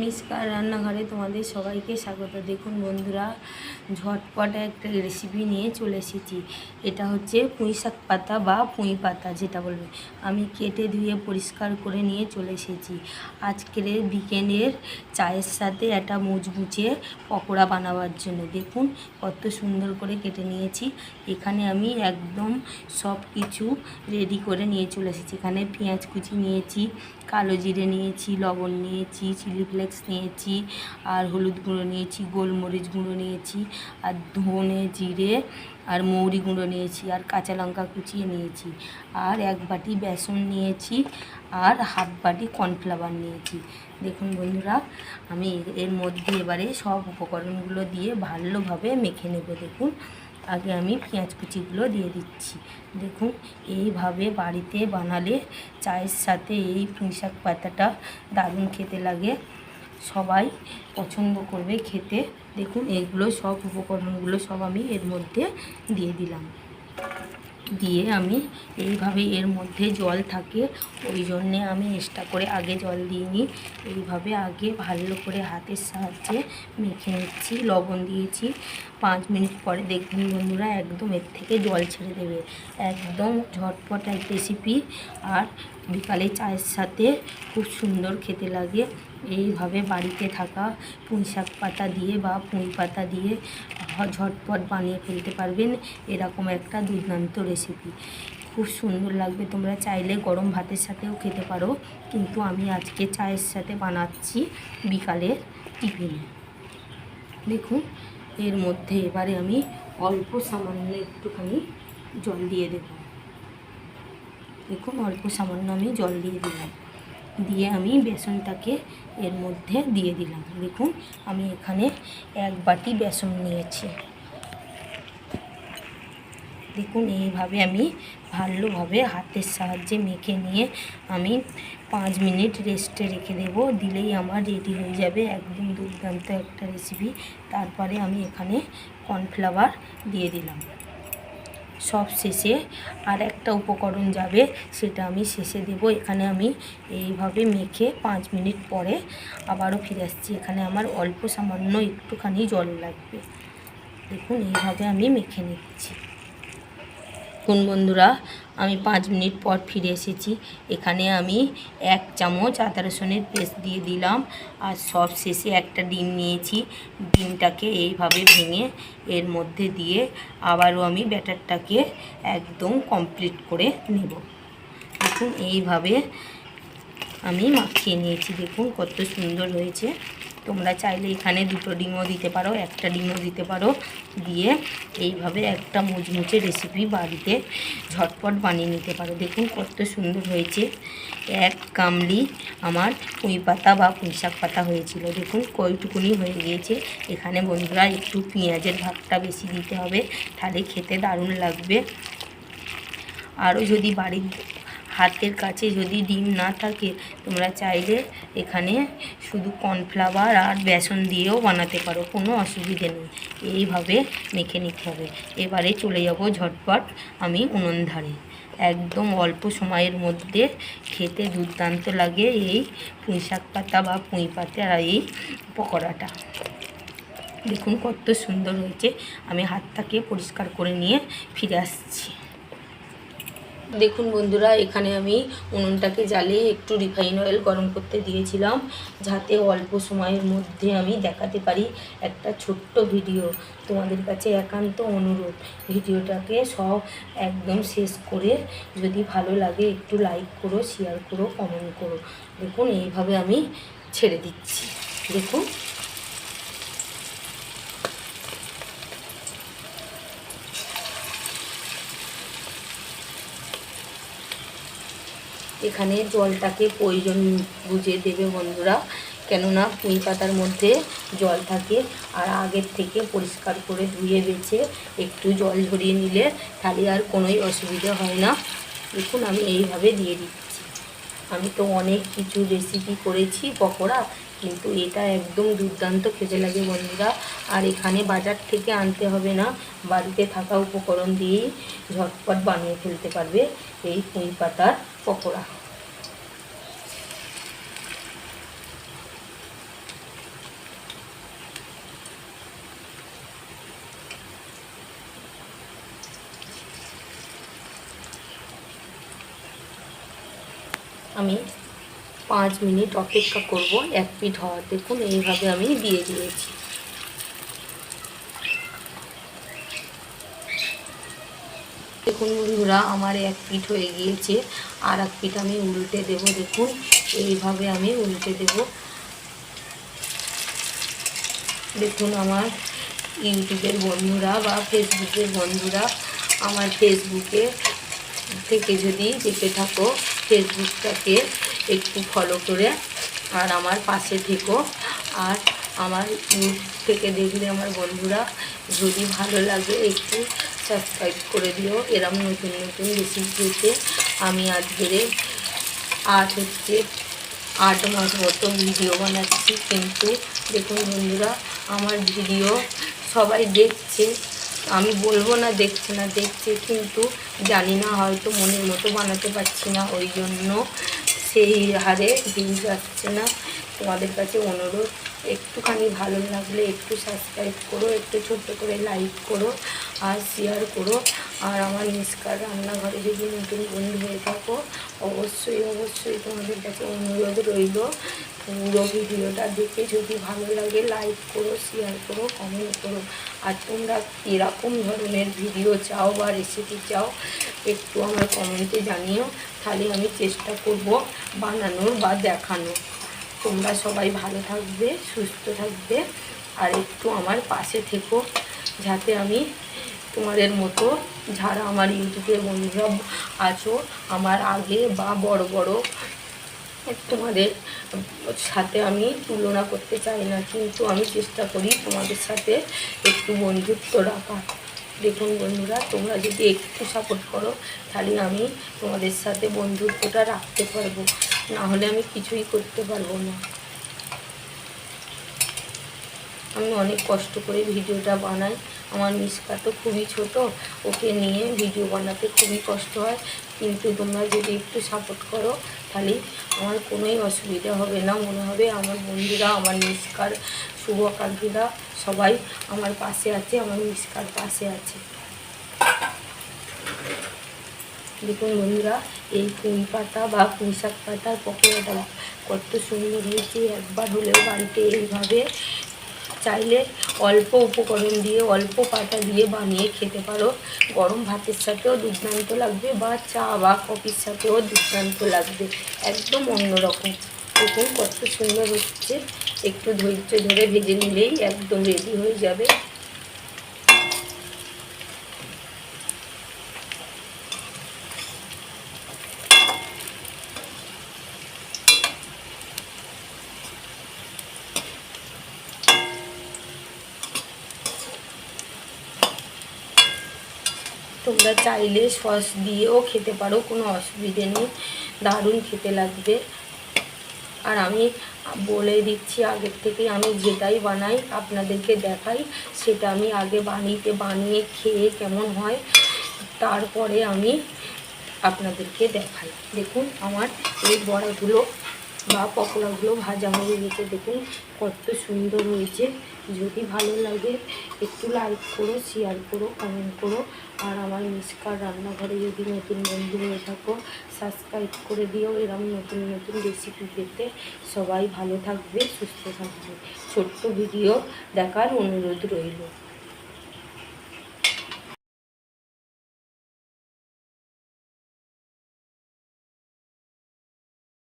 মিসকার রান্নাঘরে তোমাদের সবাইকে স্বাগত। দেখুন বন্ধুরা, ঝটপট একটা রেসিপি নিয়ে চলে এসেছি। এটা হচ্ছে পুঁই শাক পাতা বা পুঁই পাতা যেটা বলবে। আমি কেটে ধুয়ে পরিষ্কার করে নিয়ে চলে এসেছি। আজকের বিকেলের চায়ের সাথে একটা মুচমুচে পকোড়া বানাবার জন্য। দেখুন কত সুন্দর করে কেটে নিয়েছি। এখানে আমি একদম সব কিছু রেডি করে নিয়ে চলে এসেছি। এখানে পেঁয়াজ কুচি নিয়েছি, কালো জিরে নিয়েছি, লবণ নিয়েছি চিলি নিয়েছি, আর হলুদ গুঁড়ো নিয়েছি, গোলমরিচ গুঁড়ো নিয়েছি, আর ধনে জিরে, আর মৌরি গুঁড়ো নিয়েছি, আর কাঁচা লঙ্কা কুচিয়ে নিয়েছি, আর এক বাটি বেসন নিয়েছি, আর হাফ বাটি কর্নফ্লাওয়ার নিয়েছি। দেখুন বন্ধুরা, আমি এর মধ্যে এবারে সব উপকরণগুলো দিয়ে ভালোভাবে মেখে নেব, দেখুন। আগে আমি পেঁয়াজ কুচিগুলো দিয়ে দিচ্ছি। দেখুন, এইভাবে বাড়িতে বানালে চায়ের সাথে এই পুঁই শাক পাতাটা দারুণ খেতে লাগে। সবাই পছন্দ করবে খেতে। দেখুন, এগুলো সব উপকরণগুলো সব আমি এর মধ্যে দিয়ে দিলাম। দিয়ে আমি এইভাবে এর মধ্যে জল থাকে, ওই জন্যে আমি এক্সট্রা করে আগে জল দিইনি। এইভাবে আগে ভালো করে হাতের সাহায্যে মেখে নিচ্ছি, লবণ দিয়েছি। পাঁচ মিনিট পরে দেখবেন বন্ধুরা, একদম এর থেকে জল ছেড়ে দেবে। একদম ঝটপট এক রেসিপি আর বিকালে চায়ের সাথে খুব সুন্দর খেতে লাগে। এইভাবে বাড়িতে থাকা পুঁই শাক পাতা দিয়ে বা পুঁই পাতা দিয়ে ঝটপট বানিয়ে ফেলতে পারবেন এরকম একটা দুর্দান্ত রেসিপি খুব সুন্দর লাগবে, তোমরা চাইলে গরম ভাতের সাথেও খেতে পারো। কিন্তু আমি আজকে চায়ের সাথে বানাচ্ছি বিকালের টিফিনে। দেখুন, এর মধ্যে এবারে আমি অল্প সামান্য একটুখানি জল দিয়ে দেব। দেখুন অল্প সামান্য আমি জল দিয়ে দিলাম। দিয়ে আমি বেসনটাকে এর মধ্যে দিয়ে দিলাম। দেখুন, আমি এখানে এক বাটি বেসন নিয়েছি। দেখুন, এইভাবে আমি ভালোভাবে হাতের সাহায্যে মেখে নিয়ে আমি পাঁচ মিনিট রেস্টে রেখে দেব। দিলেই আমার রেডি হয়ে যাবে একদম দুর্দান্ত একটা রেসিপি তারপরে আমি এখানে কর্নফ্লাওয়ার দিয়ে দিলাম। সব শেষে আর একটা উপকরণ যাবে, সেটা আমি শেষে দেব। এখানে আমি এইভাবে মেখে পাঁচ মিনিট পরে আবারও ফিরে আসছি। এখানে আমার অল্প সামান্য একটুখানি জল লাগবে। দেখুন, এইভাবে আমি মেখে নিচ্ছি। কোন বন্ধুরা, আমি পাঁচ মিনিট পর ফিরে এসেছি। এখানে আমি এক চামচ আদা রসুনের পেস্ট দিয়ে দিলাম আর সব শেষে একটা ডিম নিয়েছি। ডিমটাকে এইভাবে ভেঙে এর মধ্যে দিয়ে আবারও আমি ব্যাটারটাকে একদম কমপ্লিট করে নেব। দেখুন, এইভাবে আমি মাখিয়ে নিয়েছি। দেখুন, কত সুন্দর হয়েছে। তোমরা চাইলে এখানে দুটো ডিমও দিতে পারো, একটা ডিমও দিতে পারো। দিয়ে এইভাবে একটা মুচমুচে রেসিপি বাড়িতে ঝটপট বানিয়ে নিতে পারো। দেখুন কত সুন্দর হয়েছে। এক কামলি আমার পুঁই পাতা বা পুঁই শাক পাতা হয়েছিল। দেখুন কইটুকুনি হয়ে গিয়েছে। এখানে বন্ধুরা একটু পেঁয়াজের ভাগটা বেশি দিতে হবে, তাহলে খেতে দারুণ লাগবে। আরও যদি বাড়ির হাতের কাছে যদি ডিম না থাকে, তোমরা চাইলে এখানে শুধু কর্নফ্লাওয়ার আর বেসন দিয়েও বানাতে পারো, কোনো অসুবিধে নেই। এইভাবে মেখে নিতে হবে। এবারে চলে যাব ঝটপট আমি উনুন ধারে। একদম অল্প সময়ের মধ্যে খেতে দুর্দান্ত লাগে এই পুঁই শাক পাতা বা পুঁই পাতা আর এই পকোড়াটা। দেখুন কত সুন্দর হয়েছে। আমি হাতটাকে পরিষ্কার করে নিয়ে ফিরে আসছি। দেখুন বন্ধুরা, এখানে আমি উনুনটাকে জ্বালিয়ে একটু রিফাইন অয়েল গরম করতে দিয়েছিলাম, যাতে অল্প সময়ের মধ্যে আমি দেখাতে পারি একটা ছোট্ট ভিডিও। তোমাদের কাছে একান্ত অনুরোধ, ভিডিওটাকে সব একদম শেষ করে যদি ভালো লাগে একটু লাইক করো শেয়ার করো কমেন্ট করো। দেখুন, এইভাবে আমি ছেড়ে দিচ্ছি। দেখুন। এখানে জলটাকে প্রয়োজন বুঝে দেবে বন্ধুরা। কেননা পুঁই পাতার মধ্যে জল থাকে আর আগের থেকে পরিষ্কার করে ধুয়ে বেছে একটু জল ঝরিয়ে নিলে তাহলে আর কোনোই অসুবিধা হয় না। দেখুন, আমি এইভাবে দিয়ে দিচ্ছি। আমি তো অনেক কিছু রেসিপি করেছি, পকোড়া। কিন্তু এটা একদম দুর্দান্ত খেতে লাগে বন্ধুরা। আর এখানে বাজার থেকে আনতে হবে না, বাড়িতে থাকা উপকরণ দিয়েই ঝটপট বানিয়ে ফেলতে পারবে এই কুঁই পাতার পকোড়া। আমি পাঁচ মিনিট অপেক্ষা করব, এক পিঠ হওয়ার। দেখুন, এইভাবে আমি দিয়ে দিয়েছি। দেখুন বন্ধুরা, আমার এক পিঠ হয়ে গিয়েছে। আর এক পিঠ আমি উল্টে দেব, দেখুন, এইভাবে আমি উল্টে দেব। দেখুন, আমার ইউটিউবের বন্ধুরা বা ফেসবুকের বন্ধুরা, আমার ফেসবুকে থেকে যদি দেখে থাকো, ফেসবুকটাকে একটু ফলো করে আর আমার পাশে থেকো। আর আমার ইউটিউব থেকে দেখলে আমার বন্ধুরা যদি ভালো লাগে একটু সাবস্ক্রাইব করে দিও। এরম নতুন নতুন রেসিপি পেতে আমি আজকের আট হচ্ছে আট মাস মতো ভিডিও বানাচ্ছি। কিন্তু দেখুন বন্ধুরা, আমার ভিডিও সবাই দেখছে। আমি বলব না দেখছে না, দেখছে কিন্তু জানি না, হয়তো মনের মতো বানাতে পারছি না। ওই জন্য সেই হারে ভিউ যাচ্ছে না। তোমাদের কাছে অনুরোধ, একটুখানি ভালো লাগলে একটু সাবস্ক্রাইব করো, একটু ছোট্ট করে লাইক করো আর শেয়ার করো। আর আমার মিসকার রান্নাঘরে যদি নতুন বন্ধু হয়ে থাকো, অবশ্যই অবশ্যই তোমাদের কাছে অনুরোধ রইল। পুরো ভিডিওটা দেখে যদি ভালো লাগে লাইক করো শেয়ার করো কমেন্ট করো। আর তোমরা কীরকম ধরনের ভিডিও চাও বা রেসিপি চাও একটু আমার কমেন্টে জানিও, তাহলে আমি চেষ্টা করব বানানোর বা দেখানোর তোমরা সবাই ভালো থাকবে, সুস্থ থাকবে, আর একটু আমার পাশে থেকো, যাতে আমি তোমাদের মতো যারা আমার ইউটিউবের বন্ধুরা আছো, আমার আগে বা বড় বড় তোমাদের সাথে আমি তুলনা করতে চাই না। কিন্তু আমি চেষ্টা করি তোমাদের সাথে একটু বন্ধুত্ব রাখা দেখুন বন্ধুরা, তোমরা যদি একটু সাপোর্ট করো, তাহলে আমি তোমাদের সাথে বন্ধুত্বটা রাখতে পারব। না হলে আমি কিছুই করতে পারব না। আমি অনেক কষ্ট করে ভিডিওটা বানাই। আমার মিসকা তো খুবই ছোট, ওকে নিয়ে ভিডিও বানাতে খুবই কষ্ট হয়। কিন্তু তোমরা যদি একটু সাপোর্ট করো, তাহলে আমার কোনোই অসুবিধা হবে না। মনে হবে আমার বন্ধুরা, আমার মিসকার শুভকাঙ্ক্ষীরা সবাই আমার পাশে আছে, আমার মিসকার পাশে আছে। দেখুন বন্ধুরা, এই পুঁই পাতা বা পুঁই শাক পাতার পকোড়াটা কত সুন্দর হয়েছে, একবার হলেও বাড়িতে এইভাবে চাইলে অল্প উপকরণ দিয়ে, অল্প পাতা দিয়ে বানিয়ে খেতে পারো। গরম ভাতের সাথেও দুর্দান্ত লাগবে বা চা বা কফির সাথেও দুর্দান্ত লাগবে, একদম অন্যরকম। দেখুন কত সুন্দর হচ্ছে। একটু ধৈর্য ধরে ভেজে নিলেই একদম রেডি হয়ে যাবে। তোমরা চাইলে সস দিয়েও খেতে পারো, কোনো অসুবিধে নেই। দারুণ খেতে লাগবে। আর আমি বলে দিচ্ছি আগের থেকে আমি যেটাই বানাই আপনাদেরকে দেখাই, সেটা আমি আগে বানিয়ে বানিয়ে খেয়ে কেমন হয়, তারপরে আমি আপনাদেরকে দেখাই। দেখুন আমার এই বড়াগুলো বা পকোড়াগুলো ভাজা হয়ে গেছে। দেখুন কত সুন্দর হয়েছে। যদি ভালো লাগে একটু লাইক করো শেয়ার করো কমেন্ট করো। আর আমার মিসকার রান্নাঘরে যদি নতুন বন্ধু হয়ে থাকো সাবস্ক্রাইব করে দিও এরকম নতুন নতুন রেসিপি পেতে সবাই ভালো থাকবে, সুস্থ থাকবে। ছোট্ট ভিডিও দেখার অনুরোধ রইল।